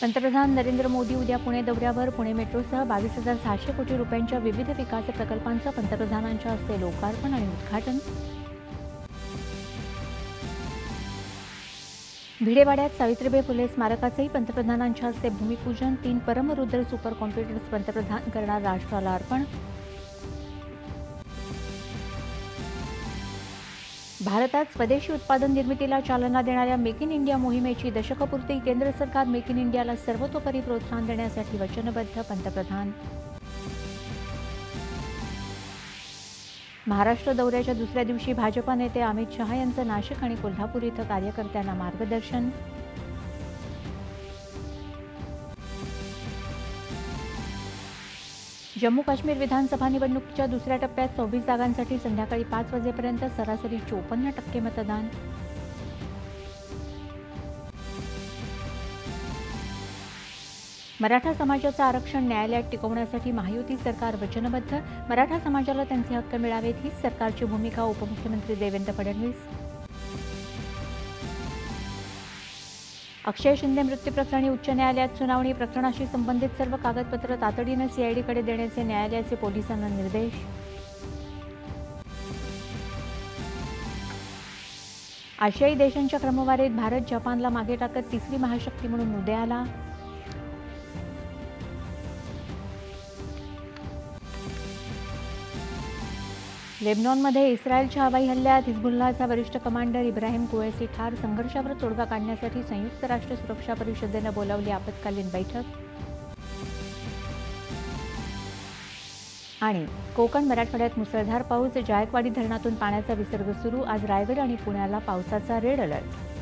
पंतप्रधान नरेंद्र मोदी उद्या पुणे दौऱ्यावर. पुणे मेट्रोसह बावीस हजार सहाशे कोटी रुपयांच्या विविध विकास प्रकल्पांचं पंतप्रधानांच्या हस्ते लोकार्पण आणि उद्घाटन. भिडेवाड्यात सावित्रीबाई फुले स्मारकाचंही पंतप्रधानांच्या हस्ते भूमिपूजन. तीन परमरुद्र सुपर कॉम्प्युटर्स पंतप्रधान करणार राष्ट्राला अर्पण. भारतात स्वदेशी उत्पादन निर्मितीला चालना देणाऱ्या मेक इन इंडिया मोहिमेची दशकपूर्ती केंद्र सरकार मेक इन इंडियाला सर्वतोपरी प्रोत्साहन देण्यासाठी वचनबद्ध पंतप्रधान. महाराष्ट्र दौऱ्याच्या दुसऱ्या दिवशी भाजपा नेते अमित शहा यांचं नाशिक आणि कोल्हापूर इथं कार्यकर्त्यांना मार्गदर्शन. जम्मू काश्मीर विधानसभा निवडणुकीच्या दुसऱ्या टप्प्यात सव्वीस जागांसाठी संध्याकाळी पाच वाजेपर्यंत सरासरी चोपन्न टक्के मतदान. मराठा समाजाचं आरक्षण न्यायालयात टिकवण्यासाठी महायुती सरकार वचनबद्ध. मराठा समाजाला त्यांचे हक्क मिळावेत हीच सरकारची भूमिका उपमुख्यमंत्री देवेंद्र फडणवीस. अक्षय शिंदे मृत्यू प्रकरणी उच्च न्यायालयात सुनावणी प्रकरणाशी संबंधित सर्व कागदपत्र तातडीनं सीआयडीकडे देण्याचे न्यायालयाचे पोलिसांना निर्देश. आशियाई देशांच्या क्रमवारीत भारत जपानला मागे टाकत तिसरी महाशक्ती म्हणून उदयाला. लेबनॉनमध्ये इस्रायलच्या हवाई हल्ल्यात हिजबुल्लाचा वरिष्ठ कमांडर इब्राहिम कुएसी ठार संघर्षावर तोडगा काढण्यासाठी संयुक्त राष्ट्र सुरक्षा परिषदेनं बोलावली आपत्कालीन बैठक. आणि कोकण मराठवाड्यात मुसळधार पाऊस जायकवाडी धरणातून पाण्याचा विसर्ग सुरू आज रायगड आणि पुण्याला पावसाचा रेड अलर्ट.